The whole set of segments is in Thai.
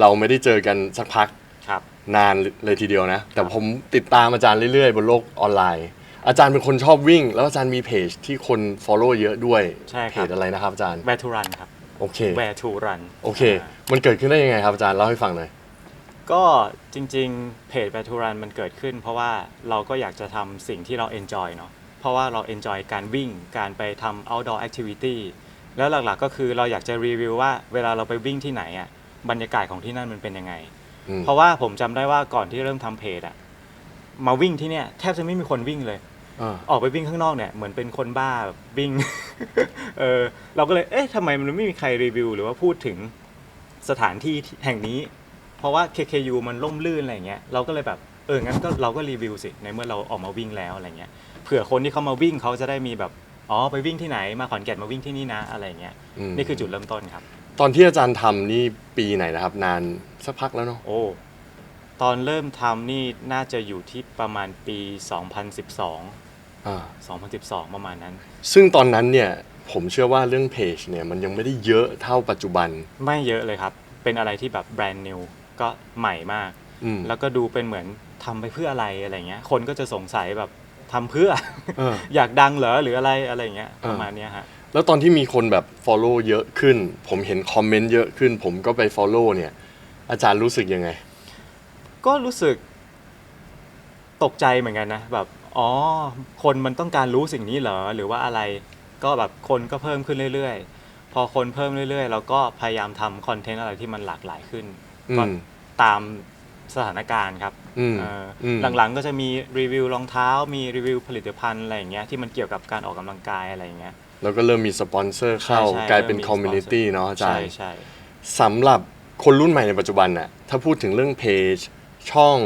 เราไม่ได้เจอกันสักพักครับ นานเลยทีเดียวนะ แต่ผมติดตามอาจารย์เรื่อยๆ บนโลกออนไลน์ อาจารย์เป็นคนชอบวิ่ง แล้วอาจารย์มีเพจที่คน Follow เยอะด้วยใช่ครับ เพจอะไรนะครับอาจารย์ Where to run ครับโอเค Where to run โอเค มันเกิดขึ้นได้ยังไงครับอาจารย์เล่าให้ฟังหน่อย ก็จริงๆ เพจ Where to run มันเกิดขึ้น เพราะว่าเราก็อยากจะทำสิ่งที่เรา enjoy เนาะเพราะว่าเรา enjoy การวิ่งการไปทำ outdoor activity แล้วหลักๆก็คือเราอยากจะรีวิวว่าเวลาเราไปวิ่งที่ไหนอะ บรรยากาศของที่นั่นมันเป็นยังไง อืมเพราะว่าผมจำได้ว่าก่อนที่เริ่มทำเพจอะมาวิ่งที่เนี่ยแทบจะไม่มีคนวิ่งเลย อ่าออกไปวิ่งข้างนอกเนี่ยเหมือนเป็นคนบ้าแบบวิ่ง เออเราก็เลยเอ๊ะทำไมมันไม่มีใครรีวิว หรือว่าพูดถึงสถานที่แห่งนี้ เพราะว่า KKU มันล่มลื่นอะไรเงี้ยเราก็เลยแบบเอองั้นก็เราก็รีวิวสิในเมื่อเราออกมาวิ่งแล้วอะไรเงี้ยเผื่อคนที่เขามาวิ่งเขาจะได้มีแบบอ๋อไปวิ่งที่ไหนมาขอนแก่นมาวิ่งที่นี่นะอะไรเงี้ยอืมนี่คือจุดเริ่มต้นครับ ตอนที่อาจารย์ทำนี่ปีไหนนะครับ นานสักพักแล้วเนาะโอ้ตอนเริ่มทำนี่น่าจะอยู่ที่ประมาณปี 2012 อ่า2012 ประมาณนั้น ซึ่งตอนนั้นเนี่ยผมเชื่อว่าเรื่องเพจเนี่ยมันยังไม่ได้เยอะเท่าปัจจุบัน ไม่เยอะเลยครับ เป็นอะไรที่แบบแบรนด์นิวก็ใหม่มาก อืมแล้วก็ดูเป็นเหมือนทำไปเพื่ออะไรอะไรเงี้ย คนก็จะสงสัยแบบทำเพื่อ เออ อยากดังเหรอหรืออะไรอะไรเงี้ยเออประมาณเนี้ยฮะ แล้วตอนที่มีคนแบบ follow เยอะขึ้น ผมเห็นคอมเมนต์เยอะขึ้น ผมก็ไป follow เนี่ย อาจารย์รู้สึกยังไง ก็รู้สึกตกใจเหมือนกันนะ แบบ อ๋อ คนมันต้องการรู้สิ่งนี้เหรอ หรือว่าอะไร ก็แบบคนก็เพิ่มขึ้นเรื่อยๆ พอคนเพิ่มเรื่อยๆ เราก็พยายามทำคอนเทนต์อะไรที่มันหลากหลายขึ้นอืมก็ตามสถานการณ์ครับอืมเอออม หลังๆก็จะมีรีวิวรองเท้า มีรีวิวผลิตภัณฑ์อะไรอย่างเงี้ยที่มันเกี่ยวกับการออกกำลังกายอะไรอย่างเงี้ย แล้วก็เริ่มมีสปอนเซอร์เข้า ใช่ใช่กลายเป็นเริ่มมีคอมมูนิตี้ sponsor เนาะอาจารใช่ย์ใช่ สำหรับคนรุ่นใหม่ในปัจจุบันน่ะถ้าพูดถึงเรื่องเพจช่อง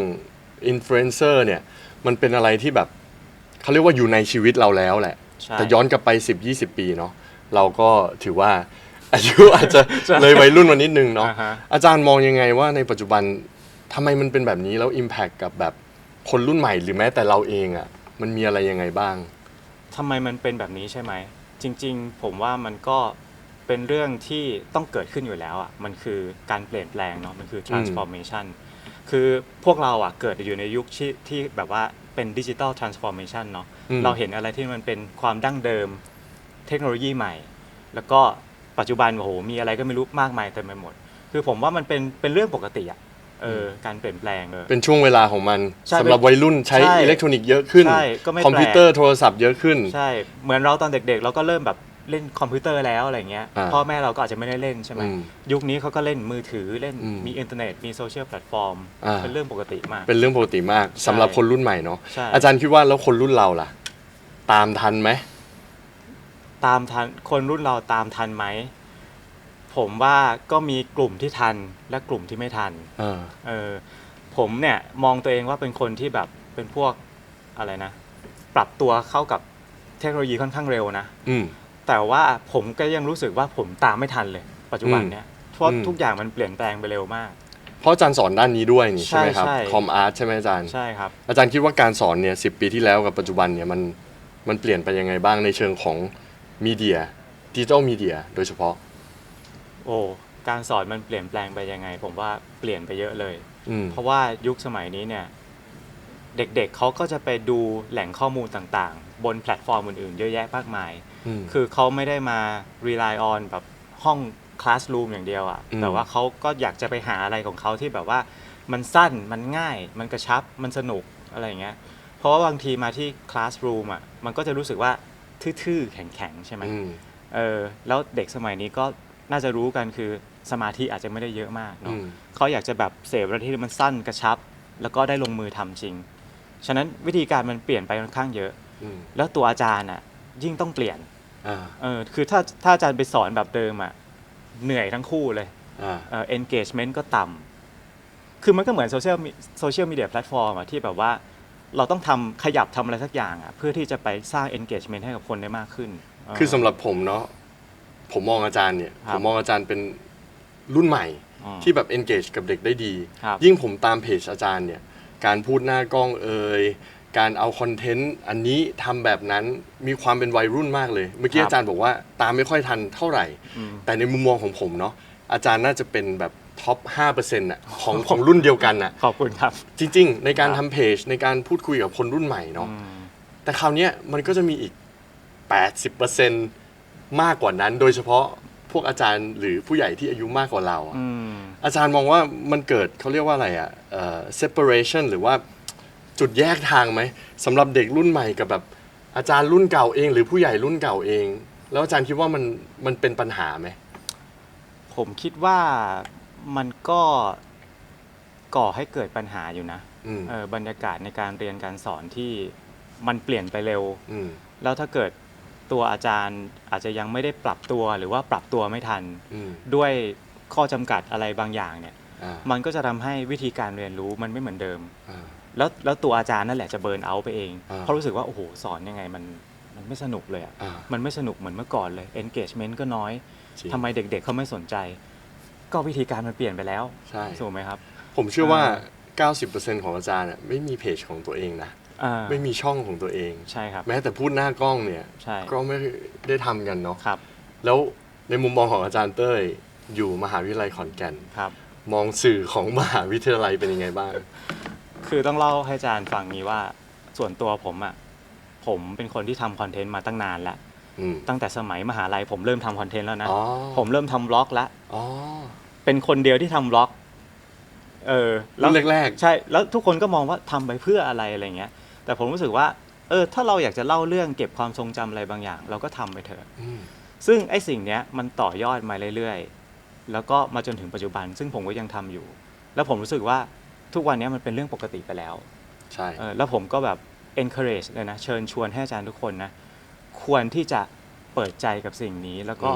อินฟลูเอนเซอร์เนี่ยมันเป็นอะไรที่แบบเขาเรียกว่าอยู่ในชีวิตเราแล้วแหละ ใช่แต่ย้อนกลับไป 10-20 ปีเนาะเราก็ถือว่าอายุ อาจจะใช่เลยวัยรุ่นมานิดนึงเนาะอ่าฮะ อาจารย์มองยังไงว่าในปัจจุบันทำไมมันเป็นแบบนี้แล้ว Impact กับแบบคนรุ่นใหม่หรือแม้แต่เราเองอะ่ะมันมีอะไรยังไงบ้าง ทำไมมันเป็นแบบนี้ใช่ไหม จริงๆ ผมว่ามันก็เป็นเรื่องที่ต้องเกิดขึ้นอยู่แล้วอะมันคือการเปลี่ยนแปลงเนาะมันคือ transformation คือพวกเราอะเกิดอยู่ในยุคที่ที่แบบว่าเป็นดิจิ t a ล transformation เนาะอืม เราเห็นอะไรที่มันเป็นความดั้งเดิมเทคโนโลยีใหม่ แล้วก็ปัจจุบันโอ้โหมีอะไรก็ไม่รู้มากมายเต็มไปหมด คือผมว่ามันเป็นเป็นเรื่องปกติอะ เออการเปลี่ยนแปลงเออเป็นช่วงเวลาของมันใช่สำหรับวัยรุ่นใช้ใช่อิเล็กทรอนิกส์เยอะขึ้น ใช่ก็ไม่แปลก คอมพิวเตอร์โทรศัพท์เยอะขึ้น ใช่ เหมือนเราตอนเด็กๆ เราก็เริ่มแบบเล่นคอมพิวเตอร์แล้วอะไรเงี้ยอ่าพ่อแม่เราก็อาจจะไม่ได้เล่นใช่ไหมอืมยุคนี้เขาก็เล่นมือถือเล่นอืมมีอินเทอร์เน็ตมีโซเชียลแพลตฟอร์มอ่า เป็นเรื่องปกติมาก เป็นเรื่องปกติมากสำหรับคนรุ่นใหม่เนาะใช่ อาจารย์คิดว่าแล้วคนรุ่นเราล่ะ ตามทันไหม ตามทันคนรุ่นเราตามทันไหม ผมว่าก็มีกลุ่มที่ทันและกลุ่มที่ไม่ทัน เออ เออผมเนี่ยมองตัวเองว่าเป็นคนที่แบบเป็นพวกอะไรนะ ปรับตัวเข้ากับเทคโนโลยีค่อนข้างเร็วนะ อืม แต่ว่าผมก็ยังรู้สึกว่าผมตามไม่ทันเลย ปัจจุบันเนี้ยเพราะอืม ทุกอย่างมันเปลี่ยนแปลงไปเร็วมาก เพราะอาจารย์สอนด้านนี้ด้วยนี่ใช่ใช่ไหมครับใช่ คอมอาร์ตใช่ไหมอาจารย์ ใช่ครับ อาจารย์คิดว่าการสอนเนี่ยสิปีที่แล้วกับปัจจุบันเนี่ยมันมันเปลี่ยนไปยังไงบ้างในเชิงของมีเดียดิจิทัลมีเดียโดยเฉพาะ โอ้การสอนมันเปลี่ยนแปลงไปยังไง ผมว่าเปลี่ยนไปเยอะเลย อืม เพราะว่ายุคสมัยนี้เนี่ย เด็กๆเขาก็จะไปดูแหล่งข้อมูลต่างๆ บนแพลตฟอร์มอื่นๆ เยอะแยะมากมาย อืม คือเขาไม่ได้มา rely on แบบห้องคลาส o ูมอย่างเดียวอะอืม แต่ว่าเขาก็อยากจะไปหาอะไรของเขาที่แบบว่ามันสั้นมันง่าย มันกระชับมันสนุกอะไรอย่างเงี้ย เพราะว่าบางทีมาที่คลาส o ูมอะมันก็จะรู้สึกว่าทื่อๆ แข็งๆ ใช่ไหม อืม เออแล้วเด็กสมัยนี้ก็ น่าจะรู้กันคือสมาธิอาจจะไม่ได้เยอะมากอืเนาะม เขาอยากจะแบบเสพอะไรที่มันสั้นกระชับ แล้วก็ได้ลงมือทำจริง ฉะนั้นวิธีการมันเปลี่ยนไปค่อนข้างเยอะ อืมแล้วตัวอาจารย์อะยิ่งต้องเปลี่ยนอ่าเออคือถ้าถ้าอาจารย์ไปสอนแบบเดิมอะเหนื่อยทั้งคู่เลย อ่า เออ engagement ก็ต่ำ คือมันก็เหมือนโซเชียลโซเชียลมีเดียแพลตฟอร์มอะที่แบบว่าเราต้องทำขยับทำอะไรสักอย่างอะเพื่อที่จะไปสร้าง engagement ให้กับคนได้มากขึ้นเคือสำหรับผมเนาะ ผมมองอาจารย์เนี่ยครับผมมองอาจารย์เป็นรุ่นใหม่อืมที่แบบ engage กับเด็กได้ดี ครับยิ่งผมตามเพจอาจารย์เนี่ยการพูดหน้ากล้องเอ่ยการเอาคอนเทนต์อันนี้ทำแบบนั้นมีความเป็นวัยรุ่นมากเลย เมื่อกี้ครับ อาจารย์บอกว่าตามไม่ค่อยทันเท่าไหร่ อืม แต่ในมุมมองของผมเนาะอาจารย์น่าจะเป็นแบบท็อป5%น่ะของของรุ่นเดียวกันน่ะขอบคุณครับ จริง ๆ ในการครับ ทำเพจในการพูดคุยกับคนรุ่นใหม่เนาะ อืม แต่คราวเนี้ยมันก็จะมีอีก 80% มากกว่านั้น โดยเฉพาะพวกอาจารย์หรือผู้ใหญ่ที่อายุมากกว่าเราอะอืม อาจารย์มองว่ามันเกิดเขาเรียกว่าอะไรอะเอ่อ separation หรือว่าจุดแยกทางไหมสำหรับเด็กรุ่นใหม่กับแบบอาจารย์รุ่นเก่าเอง หรือผู้ใหญ่รุ่นเก่าเอง แล้วอาจารย์คิดว่ามันมันเป็นปัญหาไหม ผมคิดว่ามันก็ก่อให้เกิดปัญหาอยู่นะอืม เออบรรยากาศในการเรียนการสอนที่มันเปลี่ยนไปเร็ว อืม แล้วถ้าเกิด ตัวอาจารย์อาจจะยังไม่ได้ปรับตัวหรือว่าปรับตัวไม่ทัน อืมด้วยข้อจำกัดอะไรบางอย่างเนี่ย อ่ามันก็จะทำให้วิธีการเรียนรู้มันไม่เหมือนเดิม อ่า แล้วแล้วตัวอาจารย์นั่นแหละจะเบิร์นเอาท์ไปเอง อ่า เพราะรู้สึกว่าโอ้โหสอนยังไงมันมันไม่สนุกเลยอะอ่ามันไม่สนุกเหมือนเมื่อก่อนเลย engagement ก็น้อยจริงทำไมเด็กๆเขาไม่สนใจ ก็วิธีการมันเปลี่ยนไปแล้วใช่ ถูกไหมครับ ผมเชื่อว่าอ่90%ของอาจารย์อะไม่มีเพจของตัวเองนะ อ่า ไม่มีช่องของตัวเอง ใช่ครับ แม้แต่พูดหน้ากล้องเนี่ย ใช่ก็ไม่ได้ทำกันเนาะครับ แล้วในมุมมองของอาจารย์เต้ย อยู่มหาวิทยาลัยขอนแก่น ครับ มองสื่อของมหาวิทยาลัยเป็นยังไงบ้าง คือต้องเล่าให้อาจารย์ฟังนี้ว่าส่วนตัวผมอะผมเป็นคนที่ทำคอนเทนต์มาตั้งนานแล้ว อืมตั้งแต่สมัยมหาลัยผมเริ่มทำคอนเทนต์แล้วนะ อ๋อผมเริ่มทำบล็อกแล้วอ๋อเป็นคนเดียวที่ทำบล็อก เออแล้รุ่วนแรกใช่ แล้วทุกคนก็มองว่าทำไปเพื่ออะไรอะไรเงี้ย แต่ผมรู้สึกว่าเออถ้าเราอยากจะเล่าเรื่องเก็บความทรงจำอะไรบางอย่าง เราก็ทำไปเถอะๆอืมซึ่งไอ้สิ่งเนี้ยมันต่อยอดมาเรื่อยๆ แล้วก็มาจนถึงปัจจุบัน ซึ่งผมก็ยังทำอยู่ แล้วผมรู้สึกว่าทุกวันเนี้ยมันเป็นเรื่องปกติไปแล้วใช่ เออแล้วผมก็แบบ encourage เลยนะ เชิญชวนให้อาจารย์ทุกคนนะ ควรที่จะเปิดใจกับสิ่งนี้แล้วก็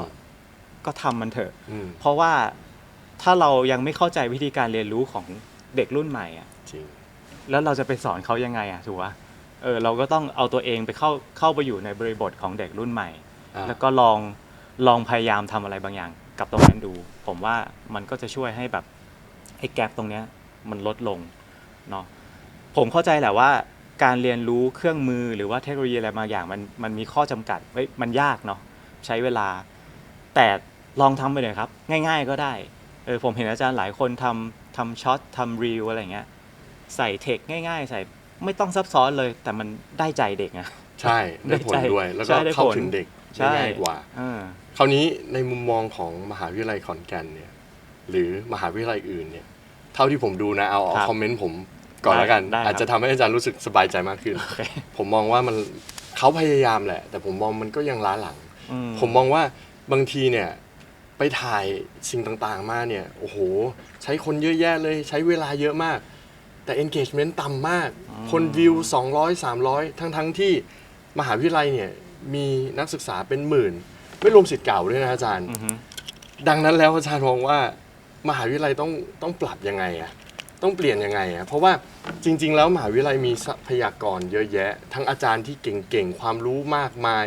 ก็ทำมันเถอะ อืมเพราะว่าถ้าเรายังไม่เข้าใจวิธีการเรียนรู้ของเด็กรุ่นใหม่อะจริง แล้วเราจะไปสอนเขายังไงอะถูกปะ เออเราก็ต้องเอาตัวเองไปเข้าเข้าไปอยู่ในบริบทของเด็กรุ่นใหม่ อ่า แล้วก็ลองลองพยายามทำอะไรบางอย่าง กับตรงนั้นดู ผมว่ามันก็จะช่วยให้แบบไอ้แกลบตรงเนี้ยมันลดลงเนาะผมเข้าใจแหละว่า การเรียนรู้เครื่องมือหรือว่าเทคโนโลยีอะไรบางอย่างมันมันมีข้อจำกัดเฮ้ยมันยากเนาะใช้เวลา แต่ลองทำไปเลยครับ ง่าย ๆก็ได้เออผมเห็นอาจารย์หลายคนทำทำช็อตทำรีวอะไรอย่างเงี้ย ใส่เทคง่ายๆ ใส่ ไม่ต้องซับซ้อนเลย แต่มันได้ใจเด็กอะ ใช่ได้ผลด้วยแล้วก็ใช่ได้ผลเข้าถึงเด็กใช่ ได้ง่ายกว่าเออคราวนี้ในมุมมองของมหาวิทยาลัยขอนแก่นเนี่ย หรือมหาวิทยาลัยอื่นเนี่ย เท่าที่ผมดูนะเอาเอาครับคอมเมนต์ผมก่อนได้แล้วกัน ได้ครับ อาจจะทำให้อาจารย์รู้สึกสบายใจมากขึ้นโอเคผมมองว่ามันเขาพยายามแหละ แต่ผมมองมันก็ยังล้าหลัง อืผมมองว่าบางทีเนี่ยไปถ่ายสิ่งต่างๆมาเนี่ยโอ้โห ใช้คนเยอะแยะเลย ใช้เวลาเยอะมาก แต่ engagement ต่ำมาก คนวิว 200 300 ทั้งๆที่มหาวิทยาลัยเนี่ยมีนักศึกษาเป็นหมื่น ไม่รวมสิทธิ์เก่าด้วยนะอาจารย์ อือฮึดังนั้นแล้วอาจารย์มองว่ามหาวิทยาลัยต้องต้องปรับยังไงอะต้องเปลี่ยนยังไงอะเพราะว่าจริง ๆ แล้วมหาวิทยาลัยมีทรัพยากรเยอะแยะ ทั้งอาจารย์ที่เก่งๆ ความรู้มากมาย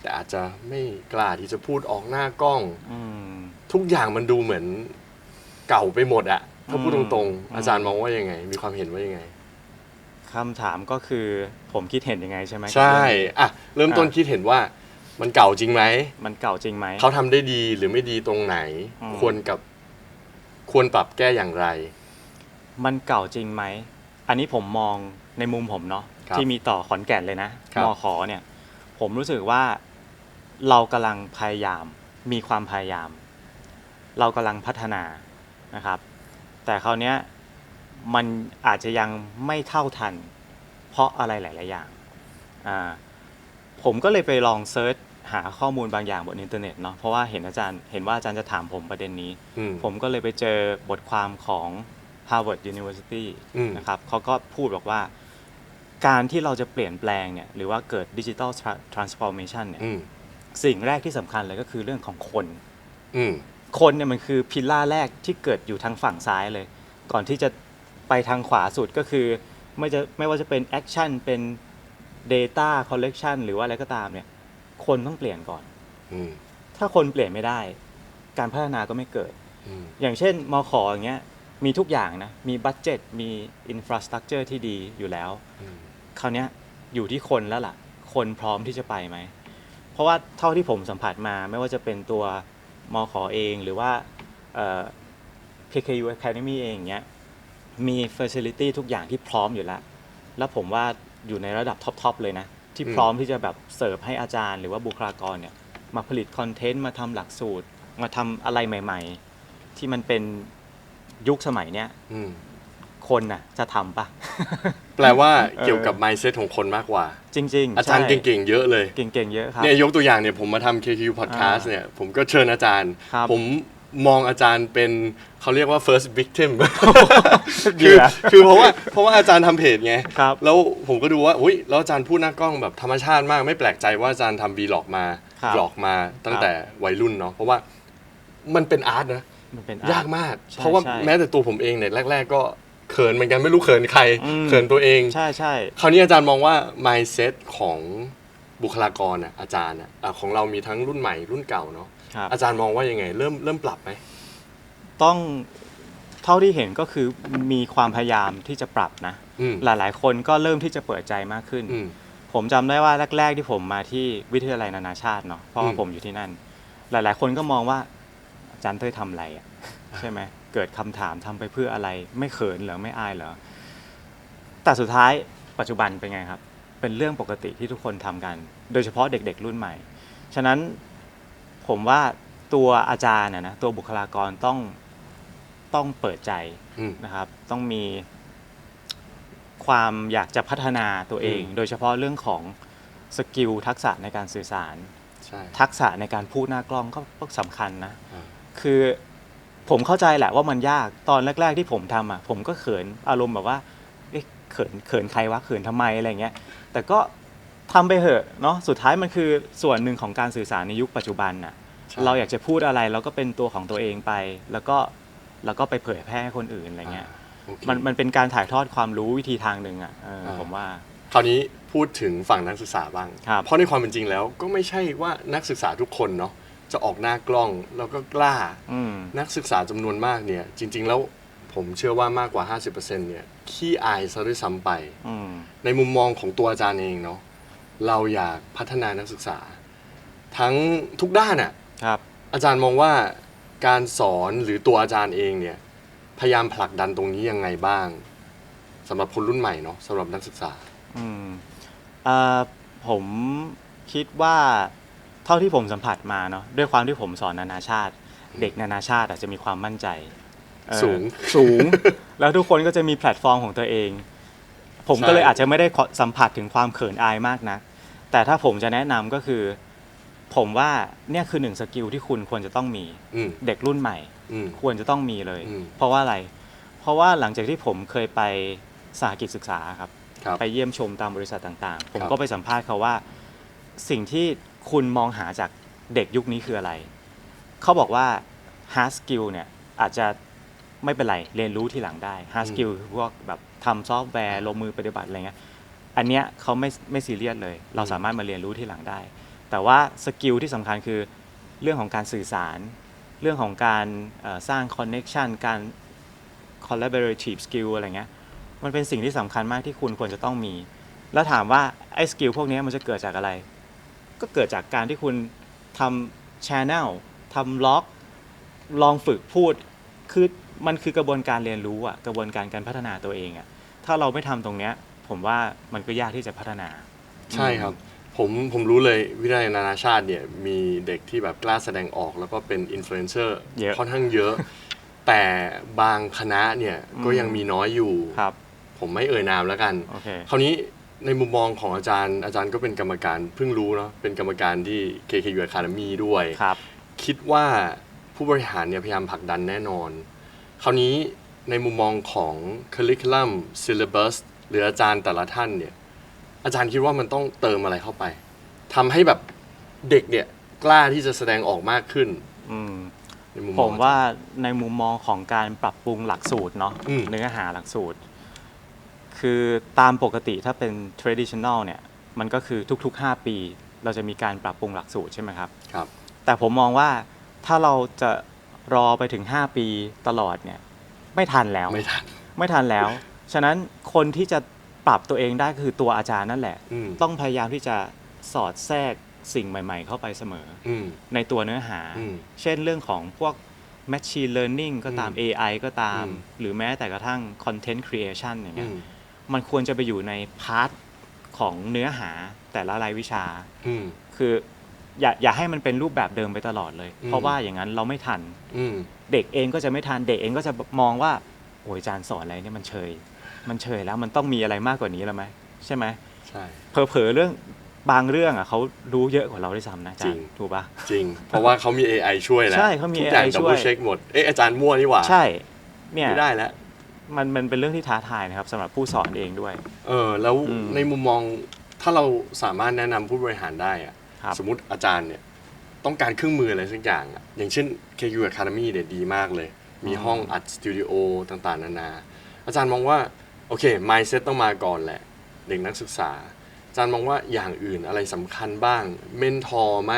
แต่อาจจะไม่กล้าที่จะพูดออกหน้ากล้อง อืม ทุกอย่างมันดูเหมือนเก่าไปหมดอะ ถ้าพูดตอืรงมๆอาจารย์มองว่ายังไง มีความเห็นว่ายังไงคำถามก็คือผมคิดเห็นยังไงใช่ไหมใช่อะเริ่มต้นอะคิดเห็นว่ามันเก่าจริงไหมมันเก่าจริงไหมเขาทำได้ดีหรือไม่ดีตรงไหนอืมควรกับควรปรับแก้อย่างไร มันเก่าจริงไหมอันนี้ผมมองในมุมผมเนาะครับที่มีต่อขอนแก่นเลยนะครับมขอเนี่ย ผมรู้สึกว่าเรากำลังพยายามมีความพยายาม เรากำลังพัฒนานะครับ แต่คราวเนี้ยมันอาจจะยังไม่เท่าทัน เพราะอะไรหลาย ๆ อย่างอ่าผมก็เลยไปลองเซิร์ชหาข้อมูลบางอย่างบนอินเทอร์เน็ตเนาะเพราะว่าเห็นอาจารย์เห็นว่าอาจารย์จะถามผมประเด็นนี้ อืม ผมก็เลยไปเจอบทความของ Harvard University อืม นะครับเขาก็พูดบอกว่า การที่เราจะเปลี่ยนแปลงเนี่ยหรือว่าเกิด Digital Tra- Transformation เนี่ยอืมสิ่งแรกที่สำคัญเลยก็คือเรื่องของคน อืม คนเนี่ยมันคือพิลล่าแรกที่เกิดอยู่ทางฝั่งซ้ายเลย ก่อนที่จะไปทางขวาสุดก็คือไม่จะไม่ว่าจะเป็น Action เป็น Data Collection หรือว่าอะไรก็ตามเนี่ยคนต้องเปลี่ยนก่อน อืมถ้าคนเปลี่ยนไม่ได้ การพัฒนาก็ไม่เกิด อืมอย่างเช่นมขออย่างเงี้ยมีทุกอย่างนะ มีบัตเจ็ตมีอินฟราสตรักเจอร์ที่ดีอยู่แล้ว อืมคราวเนี้ยอยู่ที่คนแล้วล่ะ คนพร้อมที่จะไปไหม เพราะว่าเท่าที่ผมสัมผัสมาไม่ว่าจะเป็นตัว มอขอเองหรือว่า KKU Academy เองเนี้ยมี facility ทุกอย่างที่พร้อมอยู่แล้ว แล้วผมว่าอยู่ในระดับท็อป ๆ เลยนะ ที่พร้อมที่จะแบบเสิร์ฟให้อาจารย์หรือว่าบุคลากรเนี่ยมาผลิตคอนเทนต์มาทำหลักสูตร มาทำอะไรใหม่ ๆ ที่มันเป็นยุคสมัยเนี้ย คนน่ะจะทำปะ แปลว่าเออเกี่ยวกับ mindset ของคนมากกว่า จริงๆอาจารย์ใช่เก่งๆเยอะเลย เก่งๆเยอะครับ เนี่ยยกตัวอย่างเนี่ยผมมาทำ KQ podcast อ่าเนี่ย ผมก็เชิญอาจารย์ ครับ ผมมองอาจารย์เป็นเขาเรียกว่า first victim เหคืยื่ออคือเพราะว่าเพราะว่าอาจารย์ทำเพจไง ครับ แล้วผมก็ดูว่าอุ้ยแล้วอาจารย์พูดหน้ากล้องแบบธรรมชาติมากไม่แปลกใจว่าอาจารย์ทำวีล็อกมาครับหลอกมาตั้งแต่วัยรุ่นเนาะเพราะว่ามันเป็นอาร์ตนะ มันเป็น ยากมาก ใช่เพราะว่าใช่แม้แต่ตัวผมเองเนี่ยแรก ๆ ก็ เขินเหมือนกันไม่รู้เขินใครอืม เขินตัวเอง ใช่ใช่ คราวนี้อาจารย์มองว่า mindset ของบุคลากรน่ะอาจารย์น่ะอะของเรามีทั้งรุ่นใหม่รุ่นเก่าเนาะครับ อาจารย์มองว่ายังไง เริ่มเริ่มปรับไหม ต้องเท่าที่เห็นก็คือมีความพยายามที่จะปรับนะ อืมหลายๆ คนก็เริ่มที่จะเปิดใจมากขึ้น อืม ผมจำได้ว่าแรก ๆ ที่ผมมาที่วิทยาลัยนานาชาติเนาะเพราะว่าอืม ผมอยู่ที่นั่น หลาย ๆ คนก็มองว่าอาจารย์เต้ยทำอะไรอะ ใช่ไหม เกิดคำถามทำไปเพื่ออะไร ไม่เขินเหรอไม่อายเหรอแต่สุดท้ายปัจจุบันเป็นไงครับ เป็นเรื่องปกติที่ทุกคนทำกัน โดยเฉพาะเด็กๆรุ่นใหม่ ฉะนั้นผมว่าตัวอาจารย์นะนะตัวบุคลากรต้องต้องเปิดใจอืมนะครับ ต้องมีความอยากจะพัฒนาตัวเองอืมโดยเฉพาะเรื่องของสกิลทักษะในการสื่อสารใช่ทักษะในการพูดหน้ากล้องก็ก็สำคัญนะอ่าคือ ผมเข้าใจแหละว่ามันยากตอนแรก ๆ ที่ผมทำอะผมก็เขินอารมณ์แบบว่าเอ๊ะเขินเขินใครวะเขินทำไมอะไรเงี้ยแต่ก็ทำไปเถอะเนาะสุดท้ายมันคือส่วนหนึ่งของการสื่อสารในยุคปัจจุบันน่ะใช่ เราอยากจะพูดอะไรเราก็เป็นตัวของตัวเองไป แล้วก็แล้วก็ไปเผยแพร่ให้คนอื่นอะไรเงี้ยโอเค มันมันเป็นการถ่ายทอดความรู้วิธีทางหนึ่งอะเอออ่าผมว่า คราวนี้พูดถึงฝั่งนักศึกษาบ้าง ครับเพราะในความเป็นจริงแล้วก็ไม่ใช่ว่านักศึกษาทุกคนเนาะ จะออกหน้ากล้องแล้วก็กล้า อืม นักศึกษาจำนวนมากเนี่ย จริง ๆ แล้วผมเชื่อว่ามากกว่า 50%เนี่ยขี้อายซะด้วยซ้ำไป อืม ในมุมมองของตัวอาจารย์เองเนาะเราอยากพัฒนานักศึกษา ทั้งทุกด้านอะ ครับ อาจารย์มองว่าการสอนหรือตัวอาจารย์เองเนี่ยพยายามผลักดันตรงนี้ยังไงบ้างสำหรับคนรุ่นใหม่เนาะสำหรับนักศึกษา อืมเอ่อผมคิดว่า เท่าที่ผมสัมผัสมาเนาะด้วยความที่ผมสอนนานาชาติ เด็กนานาชาติอาจจะมีความมั่นใจเอ่อสูง สูง แล้วทุกคนก็จะมีแพลตฟอร์มของตัวเอง ผมก็เลยใช่ อาจจะไม่ได้สัมผัสถึงความเขินอายมากนะ แต่ถ้าผมจะแนะนำก็คือ ผมว่าเนี่ยคือหนึ่งสกิลที่คุณควรจะต้องมีอืมเด็กรุ่นใหม่ อืม ควรจะต้องมีเลย อืมเพราะว่าอะไร เพราะว่าหลังจากที่ผมเคยไปสหกิจศึกษาครับ ครับไปเยี่ยมชมตามบริษัทต่างๆ ผมครับ ก็ไปสัมภาษณ์เขาว่า สิ่งที่ คุณมองหาจากเด็กยุคนี้คืออะไร เขาบอกว่า hard skill เนี่ยอาจจะไม่เป็นไรเรียนรู้ทีหลังได้ hard skill คือพวกแบบทำซอฟต์แวร์ลงมือปฏิบัติอะไรเงี้ยอันเนี้ยเขาไม่ไม่ซีเรียสเลย เราสามารถมาเรียนรู้ทีหลังได้ แต่ว่าสกิลที่สำคัญคือเรื่องของการสื่อสาร เรื่องของการเอ่อสร้าง connection การ collaborative skill อะไรเงี้ยมันเป็นสิ่งที่สำคัญมากที่คุณควรจะต้องมี แล้วถามว่าไอ้สกิลพวกนี้มันจะเกิดจากอะไร ก็เกิดจากการที่คุณทำ channel ทำล็อก ลองฝึกพูด คือมันคือกระบวนการเรียนรู้อะกระบวนการการพัฒนาตัวเองอะถ้าเราไม่ทำตรงเนี้ย ผมว่ามันก็ยากที่จะพัฒนา ใช่ครับ ผมผมรู้เลยวิทยาลัยนานาชาติเนี่ยมีเด็กที่แบบกล้าแสดงออกแล้วก็เป็นอินฟลูเอนเซอร์เยอะค่อนข้างเยอะ แต่บางคณะเนี่ยก็อืมยังมีน้อยอยู่ ครับ ผมไม่เอ่ยนามแล้วกัน โอเค คราวนี้ ในมุมมองของอาจารย์อาจารย์ก็เป็นกรรมการเพิ่งรู้เนาะเป็นกรรมการที่ KKU Academy ด้วย ครับ คิดว่าผู้บริหารเนี่ยพยายามผลักดันแน่นอน คราวนี้ในมุมมองของ curriculum syllabus หรืออาจารย์แต่ละท่านเนี่ย อาจารย์คิดว่ามันต้องเติมอะไรเข้าไปทำให้แบบเด็กเนี่ยกล้าที่จะแสดงออกมากขึ้น อืม ในมุมมผอง มว่าในมุมมองของการปรับปรุงหลักสูตรเนาะอืมเนื้อหาหลักสูตร คือตามปกติถ้าเป็น traditional เนี่ยมันก็คือทุกๆ 5 ปี เราจะมีการปรับปรุงหลักสูตรใช่ไหมครับ ครับ แต่ผมมองว่าถ้าเราจะรอไปถึง 5 ปีตลอดเนี่ยไม่ทันแล้ว ไม่ทัน ไม่ทันแล้ว ฉะนั้นคนที่จะปรับตัวเองได้คือตัวอาจารย์นั่นแหละ อืม ต้องพยายามที่จะสอดแทรกสิ่งใหม่ ๆ เข้าไปเสมอ อืม ในตัวเนื้อหา อืมเช่นเรื่องของพวก machine learning ก็ตาม อืม AI ก็ตาม อืม หรือแม้แต่กระทั่ง content creation อย่างอืเงี้ย ม มันควรจะไปอยู่ในพาร์ทของเนื้อหาแต่ละรายวิชา อืม คืออย่าอย่าให้มันเป็นรูปแบบเดิมไปตลอดเลย อืม เพราะว่าอย่างนั้นเราไม่ทัน อืม เด็กเองก็จะไม่ทัน เด็กเองก็จะมองว่าโอ้ยอาจารย์สอนอะไรเนี่ยมันเชยมันเชยแล้วมันต้องมีอะไรมากกว่านี้แล้วไหมใช่ไหมใช่ เผลอๆเรื่องบางเรื่องอะเขารู้เยอะกว่าเราด้วยซ้ำนะอาจารจริย์งถูกปะ จริง เพราะว่าเขามี AI ช่วยแล้วใช่เขามีทุกอย่าง AI ดับช่วยเบิลเช็คหมด เอ๊ะอาจารย์มั่วนี่หว่าใช่ เนี่ย ไม่ได้แล้ว มันมันเป็นเรื่องที่ท้าทายนะครับสำหรับผู้สอนเองด้วย เออแล้วอืมในมุมมองถ้าเราสามารถแนะนำผู้บริหารได้อะครับ สมมติอาจารย์เนี่ยต้องการเครื่องมืออะไรสักอย่างอะอย่างเช่น KU Academy เนี่ยดีมากเลย มีห้องอัดสตูดิโอต่างๆ นานา อาจารย์มองว่า โอเค mindset ต้องมาก่อนแหละ เด็กนักศึกษา อาจารย์มองว่าอย่างอื่นอะไรสำคัญบ้าง เมนทอร์ไหม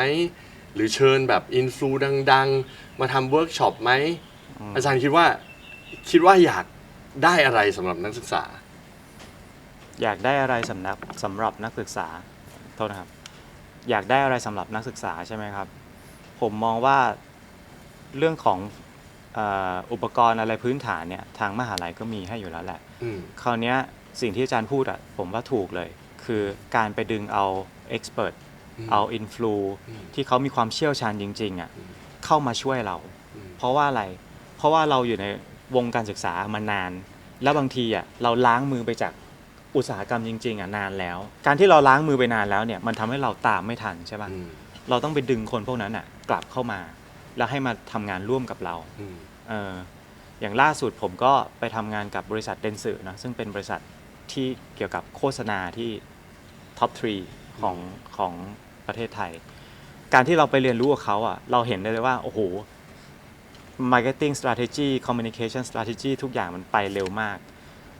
หรือเชิญแบบอินฟลูดัง ๆ มาทำเวิร์กช็อปไหม อาจารย์คิดว่าคิดว่าอยาก ได้อะไรสำหรับนักศึกษา อยากได้อะไรสำหรับสำหรับนักศึกษาโทษนะครับ อยากได้อะไรสำหรับนักศึกษาใช่ไหมครับ ผมมองว่าเรื่องของเอ่ออุปกรณ์อะไรพื้นฐานเนี่ยทางมหาลัยก็มีให้อยู่แล้วแหละ อืม คราวเนี้ยสิ่งที่อาจารย์พูดอะผมว่าถูกเลย คือการไปดึงเอาเอ็กซ์เพรสอืมเอาอินฟลูอืมที่เขามีความเชี่ยวชาญจริงๆอะอืม เข้ามาช่วยเรา อืมเพราะว่าอะไร เพราะว่าเราอยู่ใน วงการศึกษามานาน แล้วบางทีอะเราล้างมือไปจากอุตสาหกรรมจริงๆอะนานแล้ว การที่เราล้างมือไปนานแล้วเนี่ยมันทำให้เราตามไม่ทันใช่ปะอืมเราต้องไปดึงคนพวกนั้นอะกลับเข้ามา แล้วให้มาทำงานร่วมกับเรา อืม เอออย่างล่าสุดผมก็ไปทำงานกับบริษัทเดนสึนะซึ่งเป็นบริษัทที่เกี่ยวกับโฆษณาที่ท็อปทรีของของประเทศไทย การที่เราไปเรียนรู้กับเขาอะเราเห็นได้เลยว่า โอ้โห marketing strategy communication strategy ทุกอย่างมันไปเร็วมาก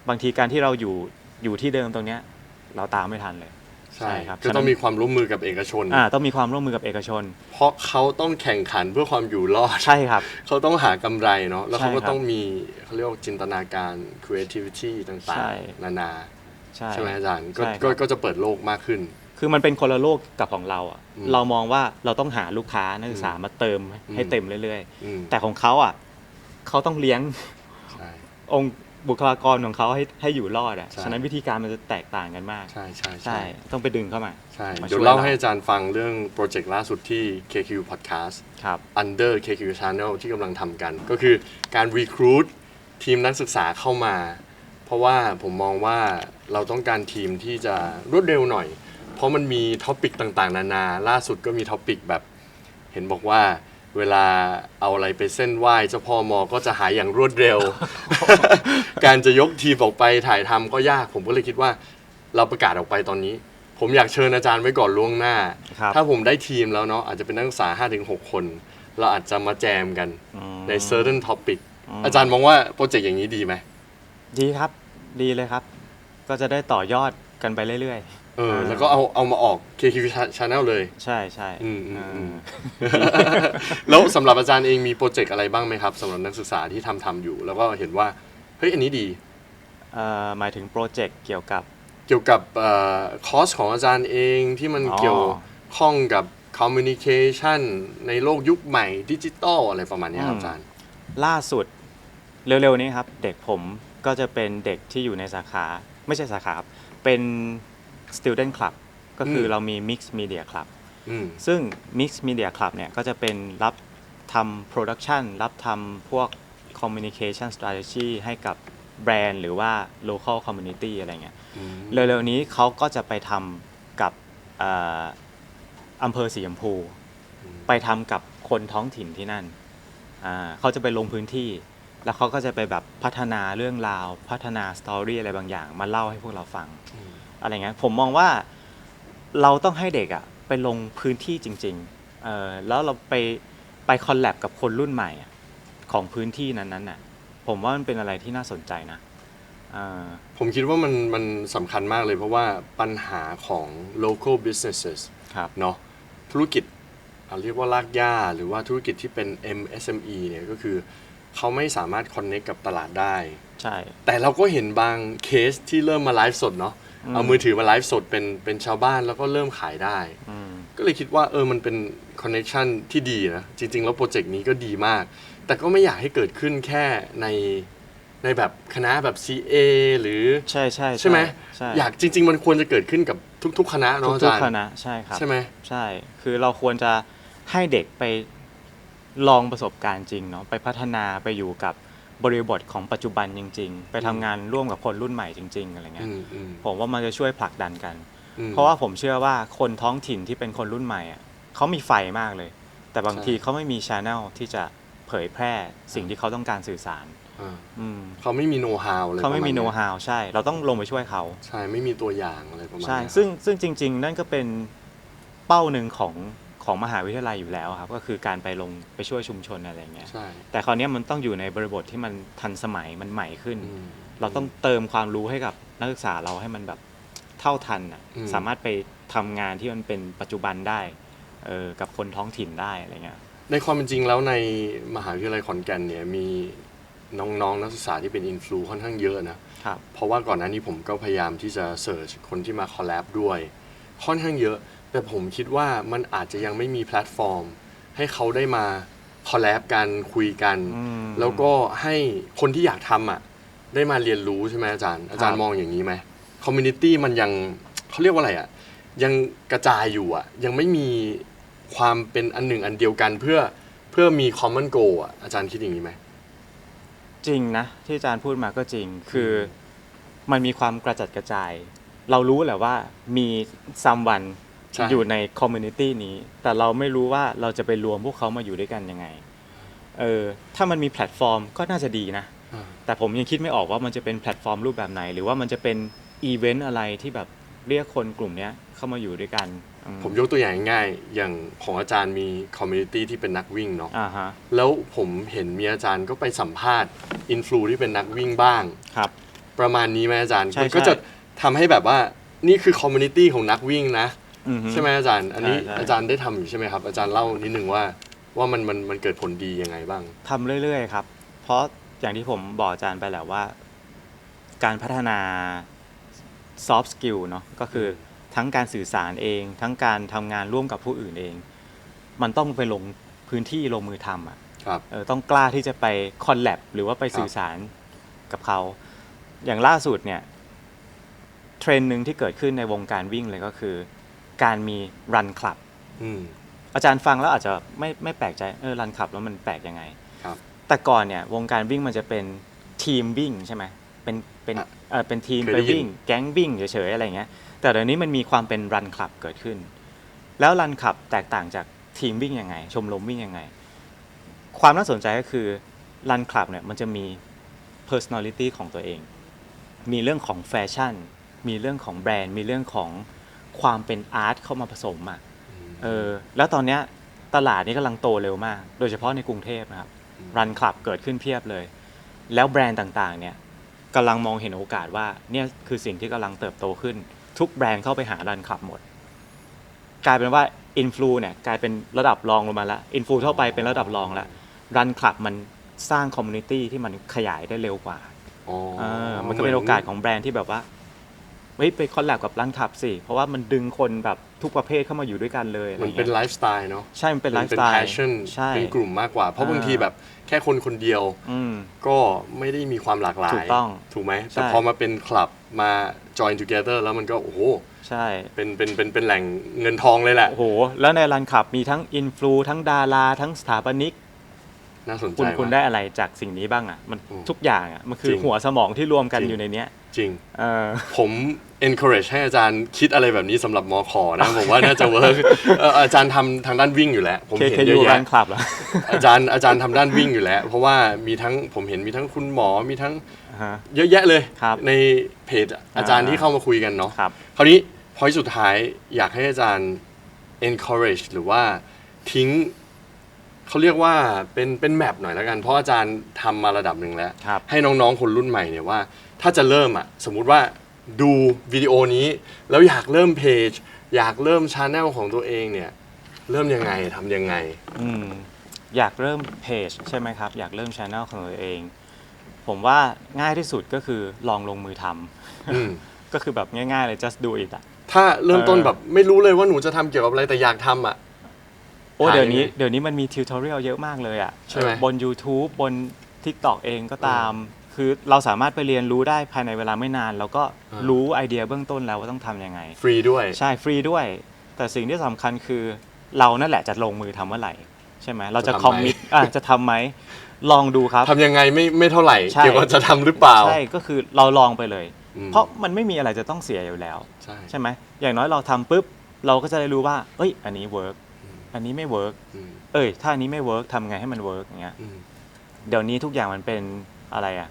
บางทีการที่เราอยู่อยู่ที่เดิมตรงเนี้ยเราตามไม่ทันเลยใช่ครับก็ต้องมีความร่วมมือกับเอกชนอ่าต้องมีความร่วมมือกับเอกชน เพราะเขาต้องแข่งขันเพื่อความอยู่รอดใช่ครับ เขาต้องหากำไรเนาะแล้วเขาก็ใช่ครับต้องมีเขาเรียกว่าจินตนาการ creativity ต่างใช่ๆนานาใช่ใช่ไหมอาจารย์ก็ใช่ครับก็ก็จะเปิดโลกมากขึ้น คือมันเป็นคนละโลกกับของเราอะอืมเรามองว่าเราต้องหาลูกค้านักศึกษามาเติมให้อืม เต็มเรื่อย อืมๆ แต่ของเขาอะเขาต้องเลี้ยง ใช่ องค์บุคลากรของเขาให้ให้อยู่รอดอะ ใช่ ฉะนั้นวิธีการมันจะแตกต่างกันมาก ใช่ใช่ใช่ต้องไปดึงเข้ามา ใช่ มาเดี๋ยวช่วยเล่าเรา ให้อาจารย์ฟังเรื่องโปรเจกต์ล่าสุดที่ KQ Podcast ครับ Under KQ Channel ที่กำลังทำกัน ก็คือการ recruit ทีมนักศึกษาเข้ามา เพราะว่าผมมองว่าเราต้องการทีมที่จะรวดเร็วหน่อย เพราะมันมีท็อปิกต่างๆ นานา ล่าสุดก็มีท็อปิกแบบ เห็นบอกว่าเวลาเอาอะไรไปเส้นไหว้เจ้าพ่อมอก็จะหายอย่างรวดเร็ว การจะยกทีมออกไปถ่ายทำก็ยาก ผมก็เลยคิดว่า เราประกาศออกไปตอนนี้ ผมอยากเชิญอาจารย์ไว้ก่อนล่วงหน้า ครับ ถ้าผมได้ทีมแล้วเนาะอาจจะเป็นนักศึกษา 5-6 คน เราอาจจะมาแจมกันอืมใน certain topic อืมอาจารย์มองว่าโปรเจกต์อย่างนี้ดีไหม ดีครับ ดีเลยครับ ก็จะได้ต่อยอดกันไปเรื่อย เอออ่าแล้วก็เอาเอามาออก KQ Channel เลยๆใช่ใช่อืมอืมอืมเออแล้วสำหรับอาจารย์เองมีโปรเจกต์อะไรบ้างไหมครับสำหรับนักศึกษาที่ทำทำอยู่ แล้วก็เห็นว่า เฮ้ย อันนี้ดี เอ่อหมายถึงโปรเจกต์เกี่ยวกับ เกี่ยวกับเอ่อคอร์สของอาจารย์เองที่มันอ๋อ เกี่ยวข้องกับ communication ในโลกยุคใหม่ดิจิตอลอะไรประมาณเนี้ยครับอาจารย์ ล่าสุดเร็วๆนี้ครับ เด็กผมก็จะเป็นเด็กที่อยู่ในสาขา ไม่ใช่สาขาครับเป็น student club ก็คืออมเรามี mixed media club อืมซึ่ง mixed media club เนี่ยก็จะเป็นรับทำ production รับทำพวก communication strategy ให้กับแบรนด์หรือว่า local community อะไรเงี้ยอืมเร็วๆนี้เขาก็จะไปทำกับเอ่ออำเภอสีชมพู ไปทำกับคนท้องถิ่นที่นั่นอ่าเขาจะไปลงพื้นที่ แล้วเขาก็จะไปแบบพัฒนาเรื่องราว พัฒนาสตอรี่อะไรบางอย่าง มาเล่าให้พวกเราฟัง อืมอะไรเงี้ยผมมองว่าเราต้องให้เด็กอะไปลงพื้นที่จริงๆเออแล้วเราไปไปคอลแลบกับคนรุ่นใหม่อะของพื้นที่นั้นๆน่ะผมว่ามันเป็นอะไรที่น่าสนใจนะอ่าผมคิดว่ามันมันสำคัญมากเลยเพราะว่าปัญหาของ local businesses ครับ เนาะธุรกิจอะเรียกว่าลากย่าหรือว่าธุรกิจที่เป็น MSME เนี่ยก็คือเขาไม่สามารถ connect กับตลาดได้ ใช่ แต่เราก็เห็นบางเคสที่เริ่มมาไลฟ์สดเนาะอืม เอามือถือมาไลฟ์สดเป็นเป็นชาวบ้านแล้วก็เริ่มขายได้อืมก็เลยคิดว่าเออมันเป็นคอนเน t ชันที่ดีนะ จริง ๆ แล้วโปรเจกต์นี้ก็ดีมาก แต่ก็ไม่อยากให้เกิดขึ้นแค่ในในแบบคณะแบบ CA หรือใช่ใช่ใช่ไหมใช่อยากจริง ๆ มันควรจะเกิดขึ้นกับทุก ๆ คณะทุเนาะกอาทุกจารย์คณะใช่ครับใช่ไหม ใช่ คือเราควรจะให้เด็กไปลองประสบการณ์จริงเนาะไปพัฒนาไปอยู่กับ บริบทของปัจจุบันจริง ๆ ไปทำงานร่วมกับคนรุ่นใหม่จริง ๆอะไรเงี้อืยมอืมผมว่ามันจะช่วยผลักดันกัน อืม เพราะว่าผมเชื่อว่าคนท้องถิ่นที่เป็นคนรุ่นใหม่อะเขามีไฟมากเลย แต่บางใช่ ทีเขาไม่มีช ANNEL ที่จะเผยแพร่สิ่งที่เขาต้องการสื่อสารอ่าอืมเขาไม่มีโน้ตฮาวเลยเขาไม่มีประโน้ณตฮาวใช่ เราต้องลงไปช่วยเขา ใช่ไม่มีตัวอย่างอะไรประมาณใช่ เนี้ยซึ่งซึ่งจริง ๆ นั่นก็เป็นเป้าหนึ่งของ ของมหาวิทยาลัยอยู่แล้วครับก็คือการไปลงไปช่วยชุมชนอะไรเงี้ยใช่ แต่คราวเนี้ยมันต้องอยู่ในบริบทที่มันทันสมัยมันใหม่ขึ้น อืม เราต้องเติมความรู้ให้กับนักศึกษาเราให้มันแบบเท่าทันอะอืม สามารถไปทำงานที่มันเป็นปัจจุบันได้เออกับคนท้องถิ่นได้อะไรเงี้ย ในความเป็นจริงแล้วในมหาวิทยาลัยขอนแก่นเนี่ยมีน้องๆนักศึกษาที่เป็นอินฟลูค่อนข้างเยอะนะ ครับ เพราะว่าก่อนหน้านี้ผมก็พยายามที่จะเสิร์ชคนที่มาคอลแลบด้วย ค่อนข้างเยอะ แต่ผมคิดว่ามันอาจจะยังไม่มีแพลตฟอร์ม ให้เขาได้มาคอลแลบกันคุยกัน อืม แล้วก็ให้คนที่อยากทำอะ ได้มาเรียนรู้ใช่ไหมอาจารย์ อาจารย์มองอย่างนี้ไหมคอมมูนิตี้มันยังเขาเรียกว่าอะไรอะ ยังกระจายอยู่อะ ยังไม่มีความเป็นอันหนึ่งอันเดียวกันเพื่อเพื่อมี common goal อะอาจารย์คิดอย่างนี้ไหม จริงนะ ที่อาจารย์พูดมาก็จริง คือมันมีความกระจัดกระจาย เรารู้แหละว่ามีซัมวัน ใช่ อยู่ในคอมมูนิตี้นี้ แต่เราไม่รู้ว่าเราจะไปรวมพวกเขามาอยู่ด้วยกันยังไง เออ ถ้ามันมีแพลตฟอร์มก็น่าจะดีนะ อ่าแต่ผมยังคิดไม่ออกว่ามันจะเป็นแพลตฟอร์มรูปแบบไหน หรือว่ามันจะเป็นอีเวนต์อะไรที่แบบเรียกคนกลุ่มเนี้ยเข้ามาอยู่ด้วยกันอืผมยกตัวอย่างง่ายๆอย่างของอาจารย์มีคอมมูนิตี้ที่เป็นนักวิ่งเนาะ อ่าฮะ แล้วผมเห็นมีอาจารย์ก็ไปสัมภาษณ์อินฟลูที่เป็นนักวิ่งบ้าง ครับ ประมาณนี้ไหมอาจารย์ใช่มันก็ใช่ จะทำให้แบบว่านี่คือคอมมูนิตี้ของนักวิ่งนะ อือฮึ ใช่ไหมอาจารย์ อันนี้ใช่ใช่ อาจารย์ได้ทำอยู่ใช่ไหมครับ อาจารย์เล่านิดนึงว่าว่ามันมันมันเกิดผลดียังไงบ้าง ทำเรื่อยๆครับ เพราะอย่างที่ผมบอกอาจารย์ไปแหละว่า การพัฒนา soft skill เนาะก็คือทั้งการสื่อสารเอง ทั้งการทำงานร่วมกับผู้อื่นเอง มันต้องไปลงพื้นที่ลงมือทำอะครับ เออต้องกล้าที่จะไปคอลแลบหรือว่าไปสื่อสารกับเขา อย่างล่าสุดเนี่ย เทรนด์หนึ่งที่เกิดขึ้นในวงการวิ่งเลยก็คือ การมีรันคลับ อืม อาจารย์ฟังแล้วอาจจะไม่ไม่แปลกใจเออรันคลับแล้วมันแปลกยังไงครับแต่ก่อนเนี่ยวงการวิ่งมันจะเป็นทีมวิ่งใช่ไหมเป็นเป็นอะเออเป็นทีมเคยไปได้ยิน วิ่ง แก๊งวิ่งเฉยๆอะไรเงี้ยแต่เดี๋ยวนี้มันมีความเป็นรันคลับเกิดขึ้น แล้วรันคลับแตกต่างจากทีมวิ่งยังไง ชมรมวิ่งยังไง ความน่าสนใจก็คือรันคลับเนี่ยมันจะมี personality ของตัวเอง มีเรื่องของแฟชั่น มีเรื่องของแบรนด์ มีเรื่องของ ความเป็นอาร์ตเข้ามาผสมอะเออแล้วตอนเนี้ยตลาดนี้กำลังโตเร็วมาก โดยเฉพาะในกรุงเทพนะครับรันคลับเกิดขึ้นเพียบเลย แล้วแบรนด์ต่างๆเนี่ยกำลังมองเห็นโอกาสว่าเนี่ยคือสิ่งที่กำลังเติบโตขึ้น ทุกแบรนด์เข้าไปหารันคลับหมด กลายเป็นว่าอินฟลูเนี่ยกลายเป็นระดับรองลงมาแล้วอินฟลูทั่วไปเป็นระดับรองแล้วรันคลับมันสร้างคอมมูนิตี้ที่มันขยายได้เร็วกว่าอ๋อเออมันก็เป็นโอกาสของแบรนด์ที่แบบว่า เฮ้ยไปคอลแลบกับรันคลับสิ เพราะว่ามันดึงคนแบบทุกประเภทเข้ามาอยู่ด้วยกันเลยอะไรมันเงี้ยเป็นไลฟ์สไตล์เนาะใช่มันเป็นไลฟ์สไตเป็นล์ passion ใช่ เป็นกลุ่มมากกว่า เพราะอ่า บางทีแบบแค่คนคนเดียวอืม ก็ไม่ได้มีความหลากหลาย ถูกต้องถูกไหมใช่แต่พอมาเป็นคลับมา join together แล้วมันก็โอ้โหใช่ เป็นเป็นเป็นเป็นแหล่งเงินทองเลยแหละโอ้โห แล้วในรันขับมีทั้งอินฟลูทั้งดารา ทั้งสถาปนิก น่าสนใจคุณคุณมากได้อะไรจากสิ่งนี้บ้างอะ มันอืมทุกอย่างอะ มันคือจริงหัวสมองที่รวมกันจริง อยู่ในเนี้ยจริง เออ ผม encourage ให้อาจารย์คิดอะไรแบบนี้สำหรับมอขอนะ ผมว่าน่าจะเวิร์กอาจารย์ทำทางด้านวิ่งอยู่แล้วผมเห็นเย KKU อะรัแยะนคลับเหรออาจารย์อาจารย์ทำด้านวิ่งอยู่แล้ว เพราะว่ามีทั้งผมเห็นมีทั้งคุณหมอมีทั้งอ่าฮะเยอะแยะเลยครับในเพจอาจารย์อ่าที่เข้ามาคุยกันเนาะครับคราวนี้พอยสุดท้ายอยากให้อาจารย์ encourage หรือว่าทิ้งเขาเรียกว่าเป็นเป็นแมปหน่อยแล้วกัน เพราะอาจารย์ทำมาระดับหนึ่งแล้วครับให้น้องๆคนรุ่นใหม่เนี่ยว่า ถ้าจะเริ่มอะสมมุติว่า ดูวิดีโอนี้ แล้วอยากเริ่มเพจ อยากเริ่มช ANNEL ของตัวเองเนี่ยเริ่มยังไงทำยังไง อืมอยากเริ่มเพจใช่ไหมครับ อยากเริ่มช anel ของตัวเอง ผมว่าง่ายที่สุดก็คือลองลงมือทำอืม ก็คือแบบง่ายๆเลย just do it อะ ถ้าเริ่มต้นเออ แบบไม่รู้เลยว่าหนูจะทำเกี่ยวกับอะไรแต่อยากทำอะ โอ้หาเดี๋ยวนี้ยังไงเดี๋ยวนี้มันมีทิวทอเรียลเยอะมากเลยอะใช่ไหมบน YouTube บน TikTok เองก็ตาม คือเราสามารถไปเรียนรู้ได้ภายในเวลาไม่นาน แล้วก็อ่ารู้ไอเดียเบื้องต้นแล้วว่าต้องทำยังไง ฟรีด้วย ใช่ฟรีด้วย แต่สิ่งที่สำคัญคือเรานั่นแหละจะลงมือทำเมื่อไหร่ ใช่ไหมเราจะจะทำไหม คอมมิตอะจะทำไหมลองดูครับ ทำยังไงไม่ไม่เท่าไหร่ ใช่ เกี่ยวกับจะทำหรือเปล่า ใช่ก็คือเราลองไปเลย อืม เพราะมันไม่มีอะไรจะต้องเสียอยู่แล้ว ใช่ ใช่ไหมอย่างน้อยเราทำปุ๊บเราก็จะได้รู้ว่า เอ้ย อันนี้เวิร์กอันนี้ไม่เวิร์กอืมเอ้ย ถ้าอันนี้ไม่เวิร์กทำไงให้มันเวิร์กอย่างเงี้ย อืม เดี๋ยวนี้ทุกอย่างมันเป็นอะไรอะ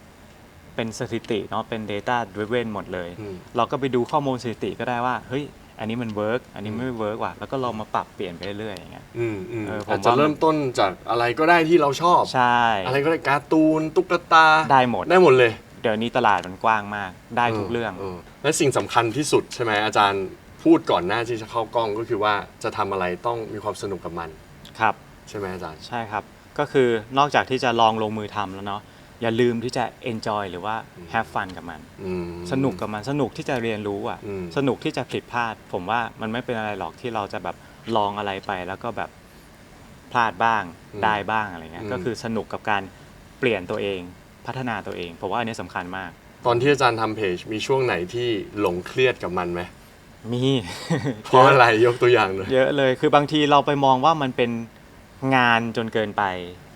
เป็นสถิติเนาะเป็น Data driven หมดเลย อืม เราก็ไปดูข้อมูลสถิติก็ได้ว่าเฮ้ยอันนี้มันเวิร์กอันนี้ไม่เวิร์กว่ะแล้วก็ลองมาปรับเปลี่ยนไปเรื่อยๆอย่างเงี้ย อืมอืมเออผมอาจจะว่ามันเริ่มต้นจากอะไรก็ได้ที่เราชอบ ใช่ อะไรก็ได้การ์ตูนตุ๊กตาได้หมด ได้หมดเลยเดี๋ยวนี้ตลาดมันกว้างมากได้ทุกเรื่อง และสิ่งสำคัญที่สุดใช่ไหมอาจารย์พูดก่อนหน้าที่จะเข้ากล้องก็คือว่าจะทำอะไรต้องมีความสนุกกับมัน ครับ ใช่ไหมอาจารย์ ใช่ครับ ก็คือนอกจากที่จะลองลงมือทำแล้วเนาะ อย่าลืมที่จะ enjoy หรือว่า have fun กับมัน อืม สนุกกับมันสนุกที่จะเรียนรู้อะ อืม สนุกที่จะผิดพลาด ผมว่ามันไม่เป็นอะไรหรอกที่เราจะแบบลองอะไรไป แล้วก็แบบพลาดบ้างได้บ้างอะไรเงี้ยก็คือสนุกกับการเปลี่ยนตัวเองพัฒนาตัวเอง ผมว่าอันนี้สำคัญมาก ตอนที่อาจารย์ทำเพจมีช่วงไหนที่หลงเครียดกับมันไหมมี เพราะอะไรยกตัวอย่างหน่อย เยอะเลย คือบางทีเราไปมองว่ามันเป็นงานจนเกินไป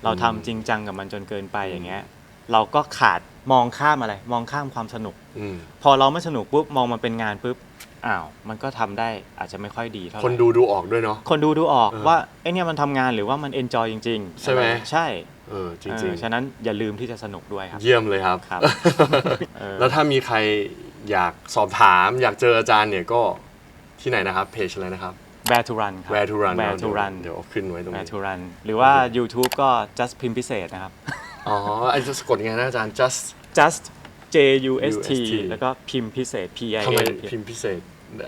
เราทำจริงจังกับมันจนเกินไปอย่างเงี้ย เราก็ขาดมองข้ามอะไร มองข้ามความสนุก อืมพอเราไม่สนุกปุ๊บมองมันเป็นงานปุ๊บอ้าวมันก็ทำได้อาจจะไม่ค่อยดีเท่าไหร่ คนดูดูออกด้วยเนาะ คนดูดูออกเออว่าไอเนี่ยมันทำงานหรือว่ามันเอนจอยจริงๆใช่ไหมอะไรใช่เออจเอริงอฉะนั้นอย่าลืมที่จะสนุกด้วยครับ ๆ เยี่ยมเลยครับ ครับ เออ แล้วถ้ามีใครอยากสอบถาม อยากเจออาจารย์เนี่ยก็ที่ไหนนะครับเพจอะไรนะครับ Where to run ครับ Where to run Where to เดี๋ยว run เดี๋ยวเอาขึ้นไว้ตรง Where นี้ to run หรือว่า YouTube ก็ just พิมพ์พิเศษนะครับ อ๋อไอ้จะสะกดยังไงนะอาจารย์ just just J U S T UST แล้วก็พิมพ์พิเศษ P I ทำไม A พิมพ์พิเศษ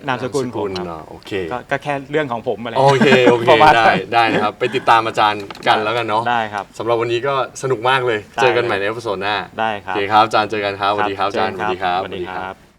นามสกุลผมครับเนาะโอเค ก็ก็แค่เรื่องของผมอะไรโอเค โอเคประมาณได้ได้นะครับ ไปติดตามอาจารย์กันแล้วกันเนาะได้ครับสำหรับวันนี้ก็สนุกมากเลย ได้เจอกันใหม่ในเอพิโซดหน้าได้คโอรับเคครับอาจารย์เจอกันครับสวัสดีครับอาจารย์เจนสวัสดีครับ